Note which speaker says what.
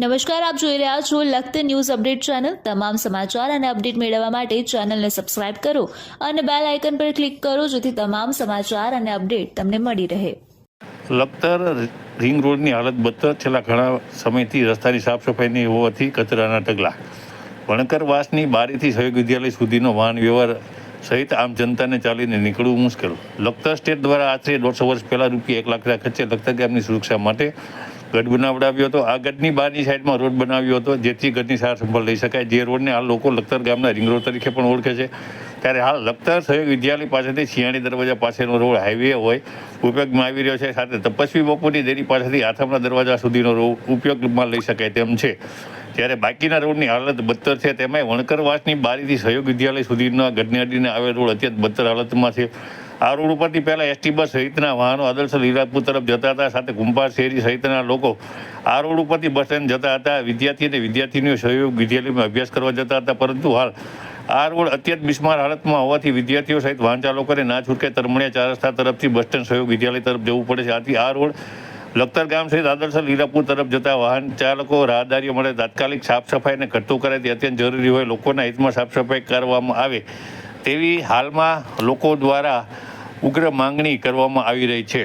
Speaker 1: નમસ્કાર, આપ જોઈ રહ્યા છો લખત ન્યૂઝ અપડેટ ચેનલ. તમામ સમાચાર અને અપડેટ મેળવવા માટે ચેનલને સબસ્ક્રાઇબ કરો અને બેલ આઇકન પર ક્લિક કરો જેથી તમામ સમાચાર અને અપડેટ તમને મળી રહે.
Speaker 2: લખતર રિંગ રોડની હાલત બદતર છેલ્લા ઘણા સમયથી રસ્તાની સાફ સફાઈની હોવાથી કચરાના ઢગલા. વણકરવાસની બારીથી સહયોગ વિદ્યાલય સુધીનો વાહન વ્યવહાર સહિત આમ જનતાને ચાલીને નીકળવું મુશ્કેલ. લખતર સ્ટેટ દ્વારા આશરે દોઢસો વર્ષ પહેલાં રૂપિયા એક લાખ ખર્ચે લખતર ગામની સુરક્ષા માટે ગઢ બનાવડાવ્યો હતો. આ ગઢની બહારની સાઈડમાં રોડ બનાવ્યો હતો, જેથી ગઢની સાર સંભાળ લઈ શકાય. જે રોડને હાલ લોકો લખતર ગામના રિંગ રોડ તરીકે પણ ઓળખે છે. ત્યારે હાલ લખતર સહયોગ વિદ્યાલય પાસેથી શિયાળી દરવાજા પાસેનો રોડ હાઈવે હોય, ઉપયોગમાં આવી રહ્યો છે. સાથે તપસ્વી બપોરની દેરી પાસેથી આથમના દરવાજા સુધીનો રોડ ઉપયોગમાં લઈ શકાય તેમ છે. ત્યારે બાકીના રોડની હાલત બદતર છે, તેમાંય વણકરવાસની બારીથી સહયોગ વિદ્યાલય સુધીના ગઢને અડીને આવેલ રોડ અત્યંત બદતર હાલતમાં છે. આ રોડ ઉપરથી પહેલા એસટી બસ સહિતના વાહનો અદલસર લીલાપુર તરફ જતા હતા, સાથે કુંભાર શેરી સહિતના લોકો આ રોડ ઉપરથી બસ સ્ટેન્ડ જતા હતા. વિદ્યાર્થી અને વિદ્યાર્થીનીઓ સહયોગ વિદ્યાલયમાં અભ્યાસ કરવા જતા હતા, પરંતુ હાલ આ રોડ અત્યંત બિસ્માર હાલતમાં હોવાથી વિદ્યાર્થીઓ સહિત વાહન ચાલકોને ના છૂટકે તરમણિયા ચાર રસ્તા તરફથી બસ સ્ટેન્ડ સહયોગ વિદ્યાલય તરફ જવું પડે છે. આથી આ રોડ લખતર ગામ સહિત આદર્શ લીલાપુર તરફ જતા વાહન ચાલકો રાહદારીઓ મળે તાત્કાલિક સાફ સફાઈને ઘટતું કરે તે અત્યંત જરૂરી હોય. લોકોના હિતમાં સાફ સફાઈ કરવામાં આવે તેવી હાલમાં લોકો દ્વારા ઉગ્ર માંગણી કરવામાં આવી રહી છે.